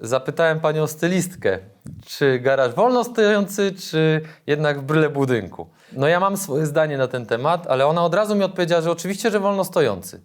Zapytałem panią stylistkę, czy garaż wolno stojący, czy jednak w bryle budynku. No ja mam swoje zdanie na ten temat, ale ona od razu mi odpowiedziała, że oczywiście, że wolno stojący.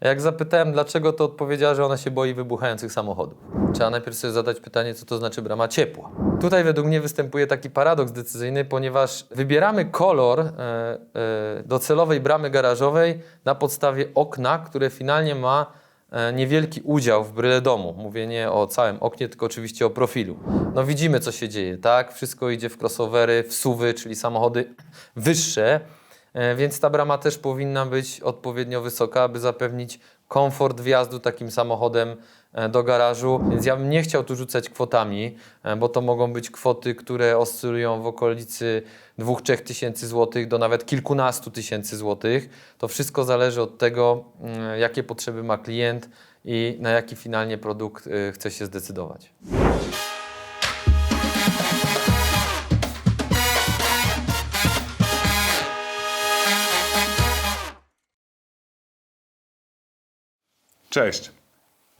Jak zapytałem dlaczego, to odpowiedziała, że ona się boi wybuchających samochodów. Trzeba najpierw sobie zadać pytanie, co to znaczy brama ciepła. Tutaj według mnie występuje taki paradoks decyzyjny, ponieważ wybieramy kolor e, e, docelowej bramy garażowej na podstawie okna, które finalnie ma niewielki udział w bryle domu. Mówię nie o całym oknie, tylko oczywiście o profilu. No widzimy, co się dzieje, tak? Wszystko idzie w crossovery, w suwy, czyli samochody wyższe, e, więc ta brama też powinna być odpowiednio wysoka, aby zapewnić komfort wjazdu takim samochodem e, do garażu. Więc ja bym nie chciał tu rzucać kwotami, e, bo to mogą być kwoty, które oscylują w okolicy 2-3 tysięcy złotych do nawet kilkunastu tysięcy złotych. To wszystko zależy od tego, mm, jakie potrzeby ma klient i na jaki finalnie produkt y, chce się zdecydować. Cześć.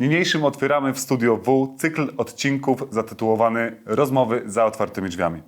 Niniejszym otwieramy w Studio W cykl odcinków zatytułowany Rozmowy za otwartymi drzwiami.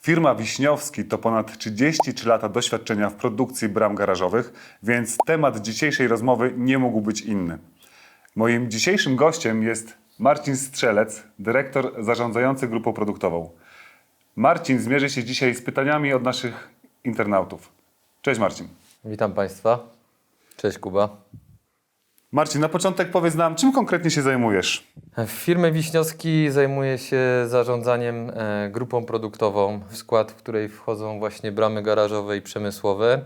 Firma Wiśniowski to ponad 33 lata doświadczenia w produkcji bram garażowych, więc temat dzisiejszej rozmowy nie mógł być inny. Moim dzisiejszym gościem jest Marcin Strzelec, dyrektor zarządzający grupą produktową. Marcin zmierzy się dzisiaj z pytaniami od naszych internautów. Cześć Marcin. Witam Państwa. Cześć Kuba. Marcin, na początek powiedz nam, czym konkretnie się zajmujesz? W firmie Wiśniowski zajmuję się zarządzaniem e, grupą produktową, w skład w której wchodzą właśnie bramy garażowe i przemysłowe,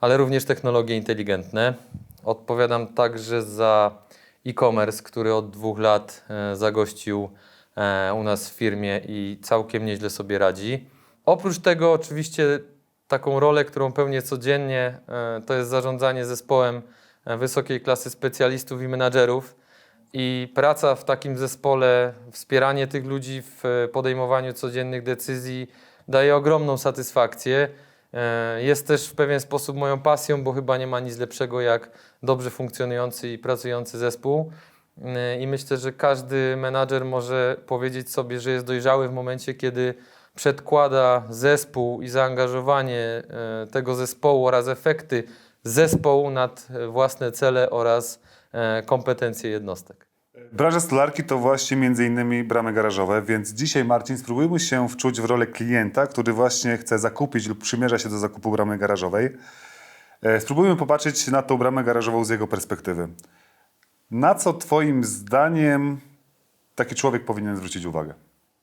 ale również technologie inteligentne. Odpowiadam także za e-commerce, który od dwóch lat e, zagościł e, u nas w firmie i całkiem nieźle sobie radzi. Oprócz tego oczywiście taką rolę, którą pełnię codziennie, to jest zarządzanie zespołem wysokiej klasy specjalistów i menadżerów. I praca w takim zespole, wspieranie tych ludzi w e, podejmowaniu codziennych decyzji daje ogromną satysfakcję. E, Jest też w pewien sposób moją pasją, bo chyba nie ma nic lepszego jak dobrze funkcjonujący i pracujący zespół. E, I myślę, że każdy menadżer może powiedzieć sobie, że jest dojrzały w momencie, kiedy przedkłada zespół i zaangażowanie tego zespołu oraz efekty zespołu nad własne cele oraz e, kompetencje jednostek. Branża stolarki to właśnie między innymi bramy garażowe, więc dzisiaj Marcin spróbujmy się wczuć w rolę klienta, który właśnie chce zakupić lub przymierza się do zakupu bramy garażowej. E, Spróbujmy popatrzeć na tą bramę garażową z jego perspektywy. Na co twoim zdaniem taki człowiek powinien zwrócić uwagę?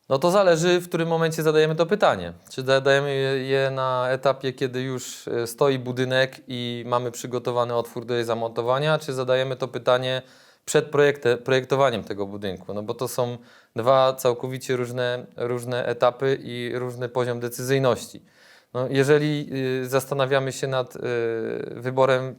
No to zależy, w którym momencie zadajemy to pytanie. Czy zadajemy je- na etapie, kiedy już e, stoi budynek i mamy przygotowany otwór do jej zamontowania, czy zadajemy to pytanie przed projektowaniem tego budynku? No bo to są dwa całkowicie różne, różne etapy i różny poziom decyzyjności. No jeżeli y, zastanawiamy się nad y, wyborem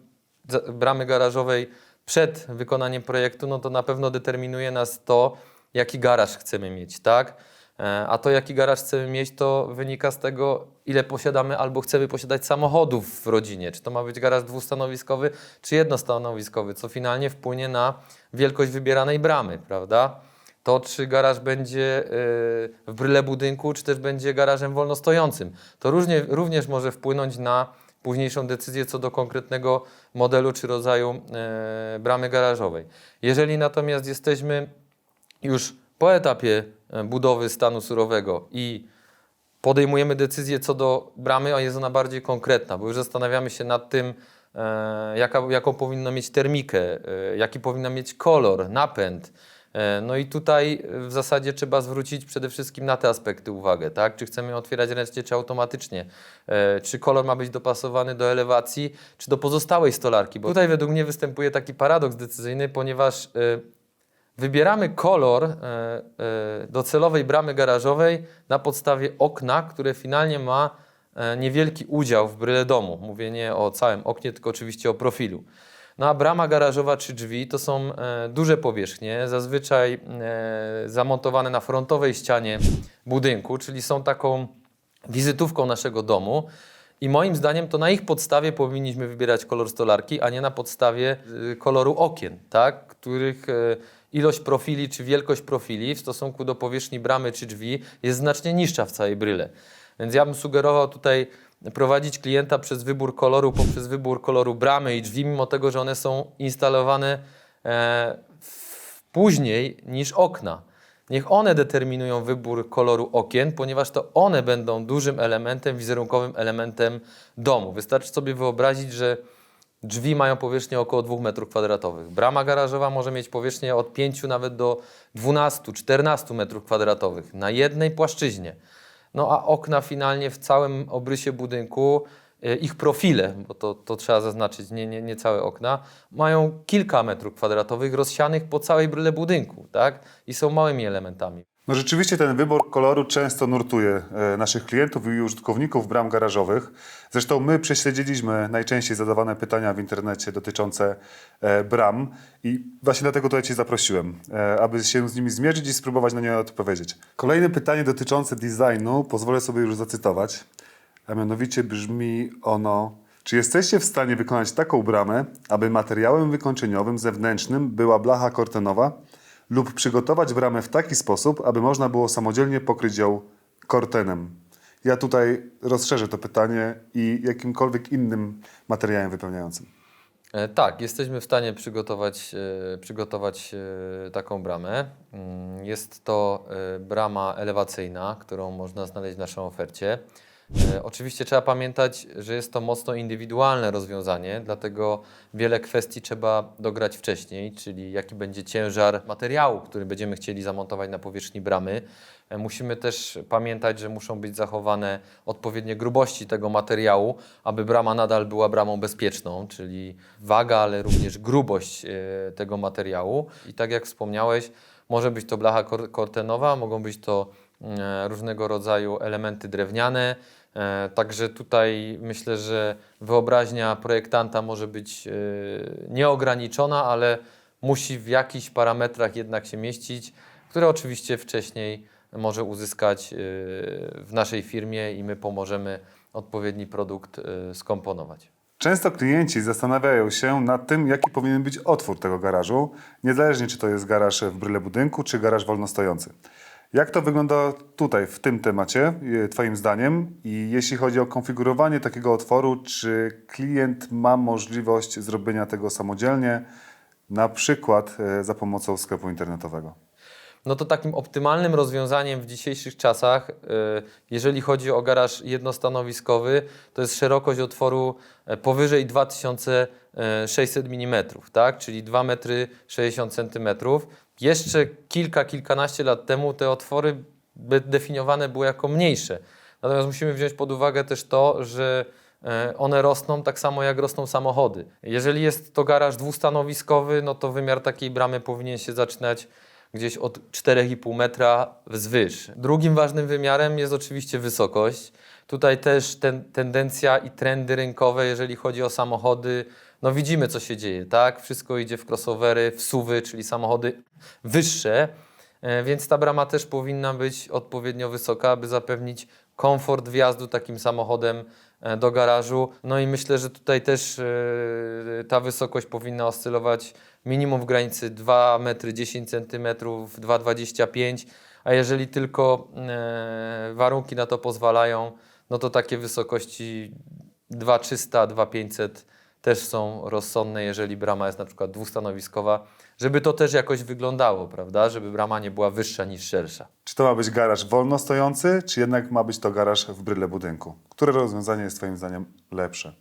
bramy garażowej przed wykonaniem projektu, no to na pewno determinuje nas to, jaki garaż chcemy mieć, tak? E, A to, jaki garaż chcemy mieć, to wynika z tego, ile posiadamy albo chcemy posiadać samochodów w rodzinie. Czy to ma być garaż dwustanowiskowy, czy jednostanowiskowy, co finalnie wpłynie na wielkość wybieranej bramy, prawda? To, czy garaż będzie y, w bryle budynku, czy też będzie garażem wolnostojącym. To różnie, również może wpłynąć na późniejszą decyzję co do konkretnego modelu czy rodzaju e, bramy garażowej. Jeżeli natomiast jesteśmy już po etapie e, budowy stanu surowego i podejmujemy decyzję co do bramy, a jest ona bardziej konkretna, bo już zastanawiamy się nad tym, e, jaka, jaką powinno mieć termikę, e, jaki powinna mieć kolor, napęd. E, no i tutaj w zasadzie trzeba zwrócić przede wszystkim na te aspekty uwagę, tak? Czy chcemy otwierać ręcznie, czy automatycznie? E, czy kolor ma być dopasowany do elewacji, czy do pozostałej stolarki? Bo tutaj według mnie występuje taki paradoks decyzyjny, ponieważ e, Wybieramy kolor e, e, docelowej bramy garażowej na podstawie okna, które finalnie ma e, niewielki udział w bryle domu. Mówię nie o całym oknie, tylko oczywiście o profilu. No a brama garażowa czy drzwi to są duże powierzchnie, zazwyczaj zamontowane na frontowej ścianie budynku, czyli są taką wizytówką naszego domu. I moim zdaniem to na ich podstawie powinniśmy wybierać kolor stolarki, a nie na podstawie y, koloru okien, tak? których ilość profili czy wielkość profili w stosunku do powierzchni bramy czy drzwi jest znacznie niższa w całej bryle. Więc ja bym sugerował tutaj prowadzić klienta przez wybór koloru, poprzez wybór koloru bramy i drzwi, mimo tego, że one są instalowane e, później niż okna. Niech one determinują wybór koloru okien, ponieważ to one będą dużym elementem, wizerunkowym elementem domu. Wystarczy sobie wyobrazić, że drzwi mają powierzchnię około 2 m2. Brama garażowa może mieć powierzchnię od 5 nawet do 12-14 m2 na jednej płaszczyźnie. No a okna finalnie w całym obrysie budynku, e, ich profile, bo to, to trzeba zaznaczyć, nie, nie, nie całe okna, mają kilka metrów kwadratowych rozsianych po całej bryle budynku, tak? I są małymi elementami. No rzeczywiście ten wybór koloru często nurtuje e, naszych klientów i użytkowników bram garażowych. Zresztą my prześledziliśmy najczęściej zadawane pytania w internecie dotyczące e, bram i właśnie dlatego tutaj Cię zaprosiłem, e, aby się z nimi zmierzyć i spróbować na nie odpowiedzieć. Kolejne pytanie dotyczące designu pozwolę sobie już zacytować, a mianowicie brzmi ono... Czy jesteście w stanie wykonać taką bramę, aby materiałem wykończeniowym zewnętrznym była blacha kortenowa lub przygotować bramę w taki sposób, aby można było samodzielnie pokryć ją kortenem? Ja tutaj rozszerzę to pytanie i jakimkolwiek innym materiałem wypełniającym. E, Tak, jesteśmy w stanie przygotować, e, przygotować e, taką bramę. Mm, Jest to brama elewacyjna, którą można znaleźć w naszej ofercie. E, Oczywiście trzeba pamiętać, że jest to mocno indywidualne rozwiązanie, dlatego wiele kwestii trzeba dograć wcześniej, czyli jaki będzie ciężar materiału, który będziemy chcieli zamontować na powierzchni bramy. E, Musimy też pamiętać, że muszą być zachowane odpowiednie grubości tego materiału, aby brama nadal była bramą bezpieczną, czyli waga, ale również grubość e, tego materiału. I tak jak wspomniałeś, może być to blacha kor- kortenowa, mogą być to różnego rodzaju elementy drewniane. E, Także tutaj myślę, że wyobraźnia projektanta może być e, nieograniczona, ale musi w jakichś parametrach jednak się mieścić, które oczywiście wcześniej może uzyskać e, w naszej firmie i my pomożemy odpowiedni produkt e, skomponować. Często klienci zastanawiają się nad tym, jaki powinien być otwór tego garażu, niezależnie czy to jest garaż w bryle budynku, czy garaż wolnostojący. Jak to wygląda tutaj, w tym temacie, e, Twoim zdaniem? I jeśli chodzi o konfigurowanie takiego otworu, czy klient ma możliwość zrobienia tego samodzielnie, na przykład e, za pomocą sklepu internetowego? No to takim optymalnym rozwiązaniem w dzisiejszych czasach, y, jeżeli chodzi o garaż jednostanowiskowy, to jest szerokość otworu e, powyżej 2600 mm, tak? czyli 2 metry 60 cm. Jeszcze kilka, kilkanaście lat temu te otwory by- definiowane były jako mniejsze. Natomiast musimy wziąć pod uwagę też to, że e, one rosną tak samo jak rosną samochody. Jeżeli jest to garaż dwustanowiskowy, no to wymiar takiej bramy powinien się zaczynać gdzieś od 4,5 metra wzwyż. Drugim ważnym wymiarem jest oczywiście wysokość. Tutaj też ten, tendencja i trendy rynkowe, jeżeli chodzi o samochody, no widzimy co się dzieje, tak? Wszystko idzie w crossovery, w suwy, czyli samochody wyższe, E, więc ta brama też powinna być odpowiednio wysoka, aby zapewnić komfort wjazdu takim samochodem e, do garażu. No i myślę, że tutaj też e, ta wysokość powinna oscylować minimum w granicy 2 metry 10 cm, 2,25 a jeżeli tylko e, warunki na to pozwalają, no to takie wysokości 2,300, 2,500 też są rozsądne, jeżeli brama jest na przykład dwustanowiskowa, żeby to też jakoś wyglądało, prawda? Żeby brama nie była wyższa niż szersza. Czy to ma być garaż wolnostojący, czy jednak ma być to garaż w bryle budynku? Które rozwiązanie jest Twoim zdaniem lepsze?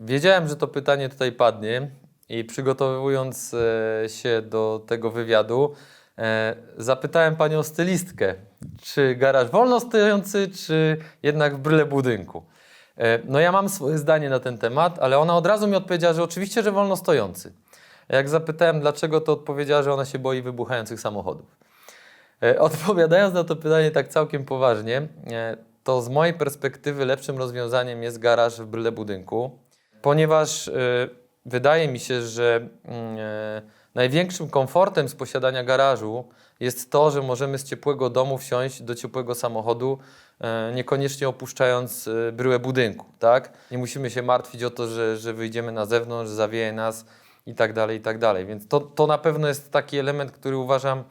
Wiedziałem, że to pytanie tutaj padnie i przygotowując e, się do tego wywiadu, e, zapytałem panią stylistkę, czy garaż wolno stojący, czy jednak w bryle budynku. E, no ja mam swoje zdanie na ten temat, ale ona od razu mi odpowiedziała, że oczywiście, że wolno stojący. Jak zapytałem dlaczego, to odpowiedziała, że ona się boi wybuchających samochodów. Odpowiadając na to pytanie tak całkiem poważnie, to z mojej perspektywy lepszym rozwiązaniem jest garaż w bryle budynku, ponieważ wydaje mi się, że mm, e, największym komfortem z posiadania garażu jest to, że możemy z ciepłego domu wsiąść do ciepłego samochodu, e, niekoniecznie opuszczając e, bryłę budynku. Tak? Nie musimy się martwić o to, że, że wyjdziemy na zewnątrz, zawieje nas i tak dalej, i tak dalej. Więc to, to na pewno jest taki element, który uważam,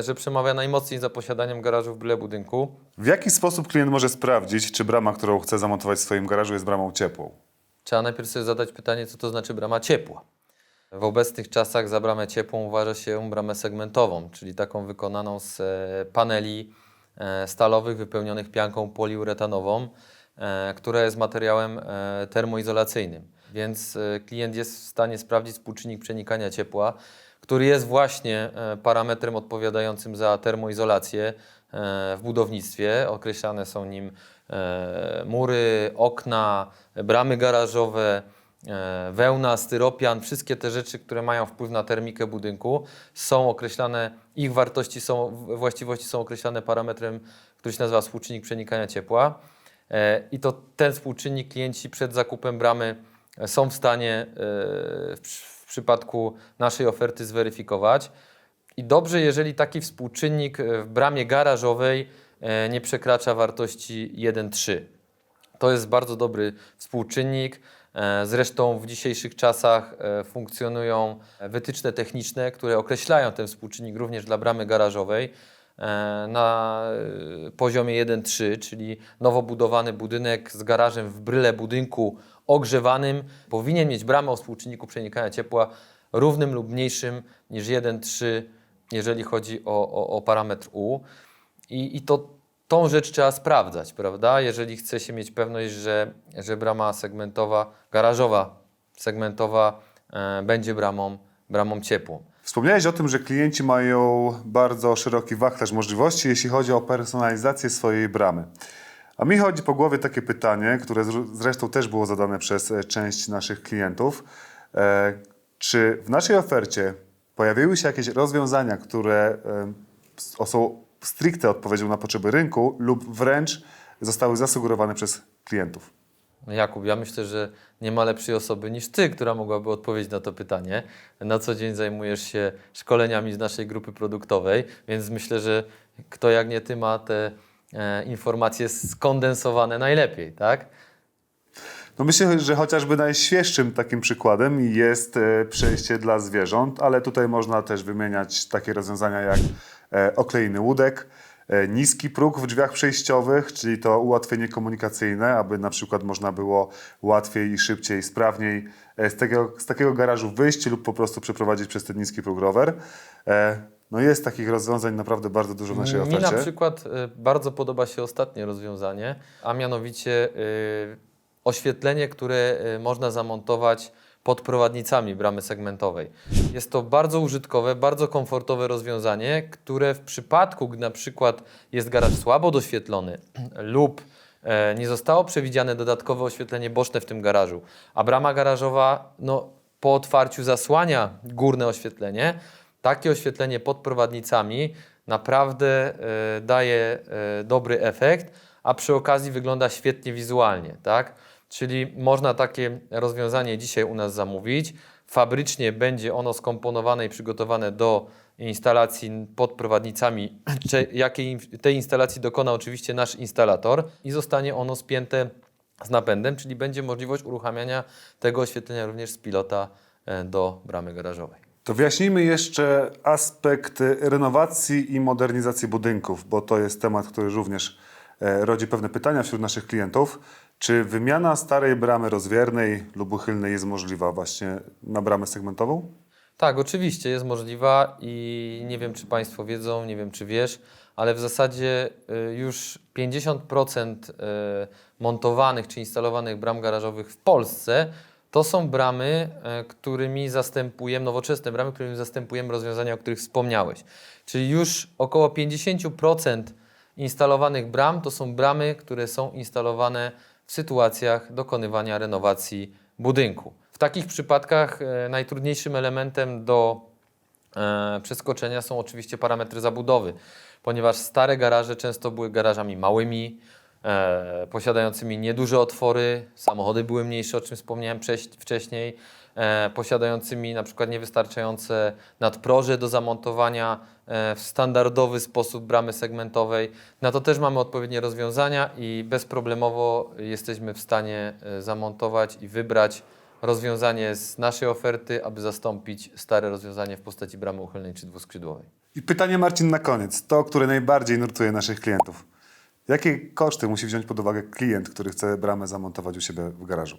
że przemawia najmocniej za posiadaniem garażu w byle budynku. W jaki sposób klient może sprawdzić, czy brama, którą chce zamontować w swoim garażu, jest bramą ciepłą? Trzeba najpierw sobie zadać pytanie, co to znaczy brama ciepła. W obecnych czasach za bramę ciepłą uważa się bramę segmentową, czyli taką wykonaną z e, paneli e, stalowych wypełnionych pianką poliuretanową, e, która jest materiałem termoizolacyjnym. Więc klient jest w stanie sprawdzić współczynnik przenikania ciepła, który jest właśnie parametrem odpowiadającym za termoizolację w budownictwie. Określane są nim mury, okna, bramy garażowe, e, wełna, styropian, wszystkie te rzeczy, które mają wpływ na termikę budynku, są określane, ich wartości są, właściwości są określane parametrem, który się nazywa współczynnik przenikania ciepła. E, I to ten współczynnik klienci przed zakupem bramy e, są w stanie e, w, przy- w przypadku naszej oferty zweryfikować. I dobrze, jeżeli taki współczynnik e, w bramie garażowej e, nie przekracza wartości 1,3. To jest bardzo dobry współczynnik. E, Zresztą w dzisiejszych czasach e, funkcjonują wytyczne techniczne, które określają ten współczynnik również dla bramy garażowej e, na e, poziomie 1,3, czyli nowo budowany budynek z garażem w bryle budynku ogrzewanym powinien mieć bramę o współczynniku przenikania ciepła równym lub mniejszym niż 1,3, jeżeli chodzi o, o, o parametr U. I, i to, tą rzecz trzeba sprawdzać, prawda? Jeżeli chce się mieć pewność, że, że brama segmentowa, garażowa segmentowa e, będzie bramą, bramą ciepłą. Wspomniałeś o tym, że klienci mają bardzo szeroki wachlarz możliwości, jeśli chodzi o personalizację swojej bramy. A mi chodzi po głowie takie pytanie, które zr- zresztą też było zadane przez e, część naszych klientów. E, czy w naszej ofercie pojawiły się jakieś rozwiązania, które e, są stricte odpowiedzią na potrzeby rynku lub wręcz zostały zasugerowane przez klientów? Jakub, ja myślę, że nie ma lepszej osoby niż Ty, która mogłaby odpowiedzieć na to pytanie. Na co dzień zajmujesz się szkoleniami z naszej grupy produktowej, więc myślę, że kto jak nie Ty ma te e, informacje skondensowane najlepiej, tak? No myślę, że chociażby najświeższym takim przykładem jest e, przejście dla zwierząt, ale tutaj można też wymieniać takie rozwiązania jak oklejny łódek, e, niski próg w drzwiach przejściowych, czyli to ułatwienie komunikacyjne, aby na przykład można było łatwiej i szybciej, sprawniej e, z takiego, z takiego garażu wyjść lub po prostu przeprowadzić przez ten niski próg rower. E, No jest takich rozwiązań naprawdę bardzo dużo w naszej Mi na ofercie. przykład bardzo podoba się ostatnie rozwiązanie, a mianowicie oświetlenie, które można zamontować pod prowadnicami bramy segmentowej. Jest to bardzo użytkowe, bardzo komfortowe rozwiązanie, które w przypadku, gdy na przykład jest garaż słabo doświetlony lub e, nie zostało przewidziane dodatkowe oświetlenie boczne w tym garażu, a brama garażowa no, po otwarciu zasłania górne oświetlenie, takie oświetlenie pod prowadnicami naprawdę e, daje e, dobry efekt, a przy okazji wygląda świetnie wizualnie, tak? Czyli można takie rozwiązanie dzisiaj u nas zamówić. Fabrycznie będzie ono skomponowane i przygotowane do instalacji pod prowadnicami, jakiej tej instalacji dokona oczywiście nasz instalator i zostanie ono spięte z napędem, czyli będzie możliwość uruchamiania tego oświetlenia również z pilota e, do bramy garażowej. To wyjaśnijmy jeszcze aspekt renowacji i modernizacji budynków, bo to jest temat, który również e, rodzi pewne pytania wśród naszych klientów. Czy wymiana starej bramy rozwiernej lub uchylnej jest możliwa właśnie na bramę segmentową? Tak, oczywiście jest możliwa i nie wiem, czy Państwo wiedzą, nie wiem, czy wiesz, ale w zasadzie y, już 50% y, montowanych czy instalowanych bram garażowych w Polsce to są bramy, y, którymi zastępujemy, nowoczesne bramy, którymi zastępujemy rozwiązania, o których wspomniałeś. Czyli już około 50% instalowanych bram to są bramy, które są instalowane sytuacjach dokonywania renowacji budynku. W takich przypadkach e, najtrudniejszym elementem do e, przeskoczenia są oczywiście parametry zabudowy, ponieważ stare garaże często były garażami małymi, e, posiadającymi nieduże otwory, samochody były mniejsze, o czym wspomniałem wcześ- wcześniej, e, posiadającymi na przykład niewystarczające nadproże do zamontowania e, w standardowy sposób bramy segmentowej. Na to też mamy odpowiednie rozwiązania i bezproblemowo jesteśmy w stanie e, zamontować i wybrać rozwiązanie z naszej oferty, aby zastąpić stare rozwiązanie w postaci bramy uchylnej czy dwuskrzydłowej. I pytanie Marcin na koniec, to, które najbardziej nurtuje naszych klientów. Jakie koszty musi wziąć pod uwagę klient, który chce bramę zamontować u siebie w garażu?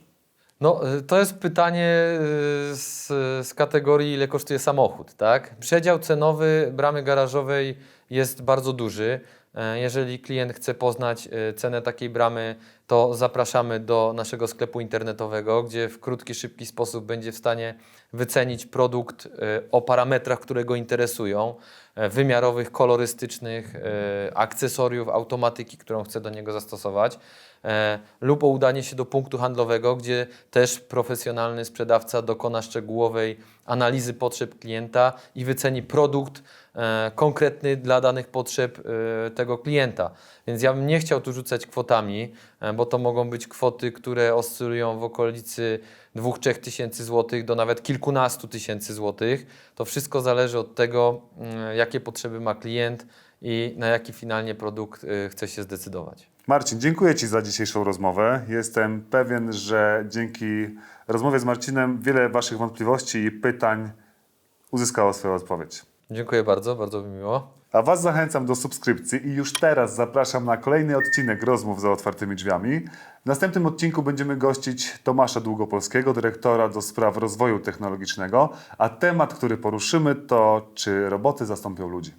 No, y, to jest pytanie y, z, z kategorii, ile kosztuje samochód, tak? Przedział cenowy bramy garażowej jest bardzo duży. E, Jeżeli klient chce poznać e, cenę takiej bramy, to zapraszamy do naszego sklepu internetowego, gdzie w krótki, szybki sposób będzie w stanie wycenić produkt e, o parametrach, które go interesują, e, wymiarowych, kolorystycznych, e, akcesoriów, automatyki, którą chce do niego zastosować lub o udanie się do punktu handlowego, gdzie też profesjonalny sprzedawca dokona szczegółowej analizy potrzeb klienta i wyceni produkt konkretny dla danych potrzeb tego klienta. Więc ja bym nie chciał tu rzucać kwotami, bo to mogą być kwoty, które oscylują w okolicy 2-3 tysięcy złotych do nawet kilkunastu tysięcy złotych. To wszystko zależy od tego, mm, jakie potrzeby ma klient i na jaki finalnie produkt e, chce się zdecydować. Marcin, dziękuję Ci za dzisiejszą rozmowę. Jestem pewien, że dzięki rozmowie z Marcinem wiele Waszych wątpliwości i pytań uzyskało swoją odpowiedź. Dziękuję bardzo, bardzo mi miło. A Was zachęcam do subskrypcji i już teraz zapraszam na kolejny odcinek rozmów za otwartymi drzwiami. W następnym odcinku będziemy gościć Tomasza Długopolskiego, dyrektora do spraw rozwoju technologicznego, a temat, który poruszymy to czy roboty zastąpią ludzi.